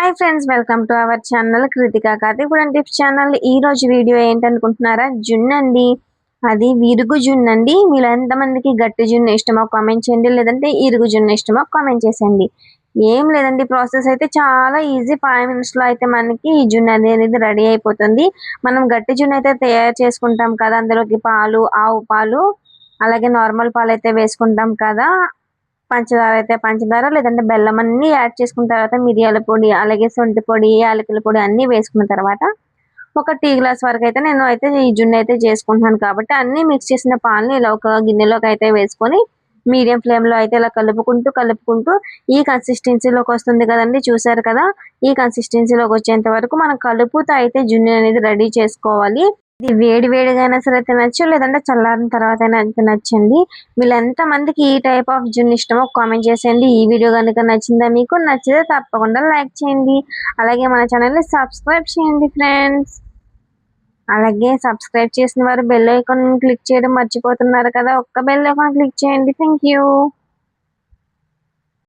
Hi friends welcome to our channel Kritika Karthik tips channel ఈ రోజు video ఏంటనుకుంటున్నారా? జున్ను అండి. అది విరుగు జున్ను అండి. మీరు ఎంతమందికి గట్టి జున్ను ఇష్టమో కామెంట్ చేయండి. లేదంటే ఇరుగు జున్ను ఇష్టమో కామెంట్ చేసేయండి. ఏం లేదండి ప్రాసెస్ అయితే చాలా ఈజీ ఫైవ్ మినిట్స్లో అయితే మనకి ఈ జున్ను అనేది రెడీ అయిపోతుంది. మనం గట్టి జున్ను అయితే తయారు చేసుకుంటాం కదా. అందులోకి పాలు ఆవు పాలు అలాగే నార్మల్ పాలు అయితే వేసుకుంటాం కదా. పంచదార అయితే పంచదార లేదంటే బెల్లం అన్ని యాడ్ చేసుకున్న తర్వాత మిరియాల పొడి అలాగే సొంటి పొడి యాలకుల పొడి అన్ని వేసుకున్న తర్వాత ఒక టీ గ్లాస్ వరకు అయితే నేను అయితే ఈ జున్ను అయితే చేసుకుంటున్నాను కాబట్టి అన్ని మిక్స్ చేసిన పాలని ఇలా ఒక గిన్నెలోకి అయితే వేసుకొని మీడియం ఫ్లేమ్లో అయితే ఇలా కలుపుకుంటూ కలుపుకుంటూ ఈ కన్సిస్టెన్సీలోకి వస్తుంది కదండి చూసారు కదా? ఈ కన్సిస్టెన్సీలోకి వచ్చేంత వరకు మనం కలుపుతూ అయితే జున్ను అనేది రెడీ చేసుకోవాలి. ఇది వేడి వేడిగా అయినా సరే తినచ్చు లేదంటే చల్లారిన తర్వాత అయినా తినచ్చండి. వీళ్ళు ఎంత మందికి ఈ టైప్ ఆఫ్ జున్ను ఇష్టమో కామెంట్ చేసేయండి. ఈ వీడియో కనుక నచ్చిందా మీకు నచ్చితే తప్పకుండా లైక్ చేయండి. అలాగే మన ఛానల్ని సబ్స్క్రైబ్ చేయండి ఫ్రెండ్స్ అలాగే సబ్స్క్రైబ్ చేసిన వారు బెల్ ఐకాన్ క్లిక్ చేయడం మర్చిపోతున్నారు కదా ఒక్క బెల్ ఐకాన్ క్లిక్ చేయండి. Thank you